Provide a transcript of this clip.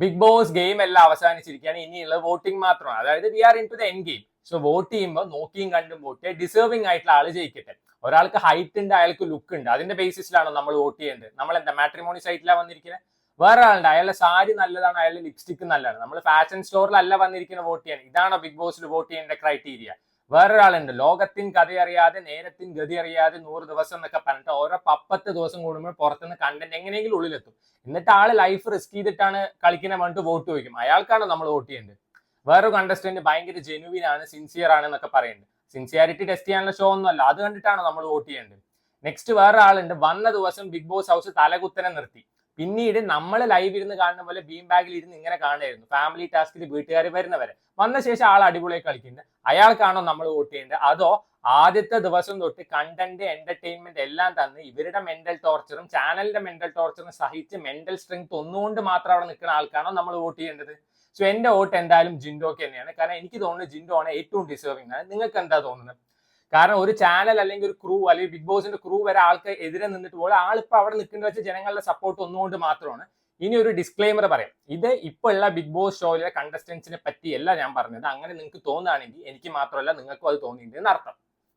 Big boss game എല്ലാം അവസാനിച്ചിരിക്കുകയാണ്. ഇനിയുള്ള voting മാത്രമാണ്. അതായത് we are in to the end game so vote ചെയ്യുമ്പോൾ നോക്കിയും കണ്ടും വോട്ട് ഡിസേർവിംഗ് ആയിട്ടുള്ള ആൾ ജയിക്കട്ടെ. ഒരാൾക്ക് ഹൈറ്റ് ഉണ്ട് അയാൾക്ക് ലുക്ക് ഉണ്ട്. അതിന്റെ ബേസിസിലാണോ നമ്മൾ വോട്ട് ചെയ്യേണ്ടത്. നമ്മൾ എന്താ മാട്രിമോണി സൈറ്റിലാണ് വന്നിരിക്കുന്നത് വേറെ ആളുണ്ട്. അയാളുടെ സാരി നല്ലതാണ് അയാളുടെ ലിപ്സ്റ്റിക് നല്ലതാണ്. നമ്മൾ ഫാഷൻ സ്റ്റോറിലല്ല വന്നിരിക്കുന്ന വോട്ട് ചെയ്യാൻ. ഇതാണോ ബിഗ് ബോസിൽ വോട്ട് ചെയ്യേണ്ട ക്രൈറ്റീരിയ വേറൊരാളുണ്ട്. ലോകത്തിൻ കഥയറിയാതെ നേരത്തിൻ ഗതി അറിയാതെ നൂറ് ദിവസം എന്നൊക്കെ പറഞ്ഞിട്ട് ഓരോ പപ്പത്ത് ദിവസം കൂടുമ്പോൾ പുറത്തുനിന്ന് കണ്ടന്റ് എങ്ങനെയെങ്കിലും ഉള്ളിലെത്തും. എന്നിട്ട് ആൾ ലൈഫ് റിസ്ക് ചെയ്തിട്ടാണ് കളിക്കുന്ന പറഞ്ഞിട്ട് വോട്ട് ചോദിക്കും. അയാൾക്കാണ് നമ്മൾ വോട്ട് ചെയ്യേണ്ടത്? വേറൊരു കണ്ടസ്റ്റന്റ് ഭയങ്കര ജെനുവിൻ ആണ് സിൻസിയർ ആണ് എന്നൊക്കെ പറയുന്നുണ്ട്. സിൻസിയാരിറ്റി ടെസ്റ്റ് ചെയ്യാനുള്ള ഷോ ഒന്നുമല്ല അത് കണ്ടിട്ടാണ് നമ്മൾ വോട്ട് ചെയ്യേണ്ടത്? നെക്സ്റ്റ് വേറെ ആളുണ്ട് വന്ന ദിവസം ബിഗ് ബോസ് ഹൗസ് തലകുത്തനെ നിർത്തി. പിന്നീട് നമ്മൾ ലൈവ് ഇരുന്ന് കാണുന്ന പോലെ ബീം ബാഗിൽ ഇരുന്ന് ഇങ്ങനെ കാണുമായിരുന്നു. ഫാമിലി ടാസ്കിൽ വീട്ടുകാർ വരുന്നവരെ. വന്ന ശേഷം ആൾ അടിപൊളിയായി കളിക്കുന്നുണ്ട്. അയാൾക്കാണോ നമ്മൾ വോട്ട് ചെയ്യേണ്ടത്? അതോ ആദ്യത്തെ ദിവസം തൊട്ട് കണ്ടന്റ് എന്റർടൈൻമെന്റ് എല്ലാം തന്ന് ഇവരുടെ മെന്റൽ ടോർച്ചറും ചാനലിന്റെ മെന്റൽ ടോർച്ചറും സഹിച്ച് മെന്റൽ സ്ട്രെങ്ത് ഒന്നുകൊണ്ട് മാത്രം അവിടെ നിൽക്കുന്ന ആൾക്കാണോ നമ്മൾ വോട്ട് ചെയ്യേണ്ടത്? സോ എന്റെ വോട്ട് എന്തായാലും ജിൻഡോക്ക് തന്നെയാണ്. കാരണം എനിക്ക് തോന്നുന്നത് ജിൻഡോ ആണ് ഏറ്റവും ഡിസേർവിംഗ് ആണ്. നിങ്ങൾക്ക് എന്താ തോന്നുന്നത്? കാരണം ഒരു ചാനൽ അല്ലെങ്കിൽ ഒരു ക്രൂ അല്ലെങ്കിൽ ബിഗ് ബോസിന്റെ ക്രൂ വരെ ആൾക്ക് എതിരെ നിന്നിട്ട് പോലെ ആളിപ്പോ അവിടെ നിൽക്കുന്ന വെച്ച് ജനങ്ങളുടെ സപ്പോർട്ട് ഒന്നുകൊണ്ട് മാത്രമാണ്. ഇനി ഒരു ഡിസ്ക്ലെയിമർ പറയാം. ഇത് ഇപ്പോൾ ഉള്ള ബിഗ് ബോസ് ഷോയിലെ കണ്ടസ്റ്റൻസിനെ പറ്റിയല്ല ഞാൻ പറഞ്ഞത്. അങ്ങനെ നിങ്ങൾക്ക് തോന്നുകയാണെങ്കിൽ എനിക്ക് മാത്രമല്ല നിങ്ങൾക്കും അത് തോന്നിയിട്ടുണ്ട് എന്നർത്ഥം.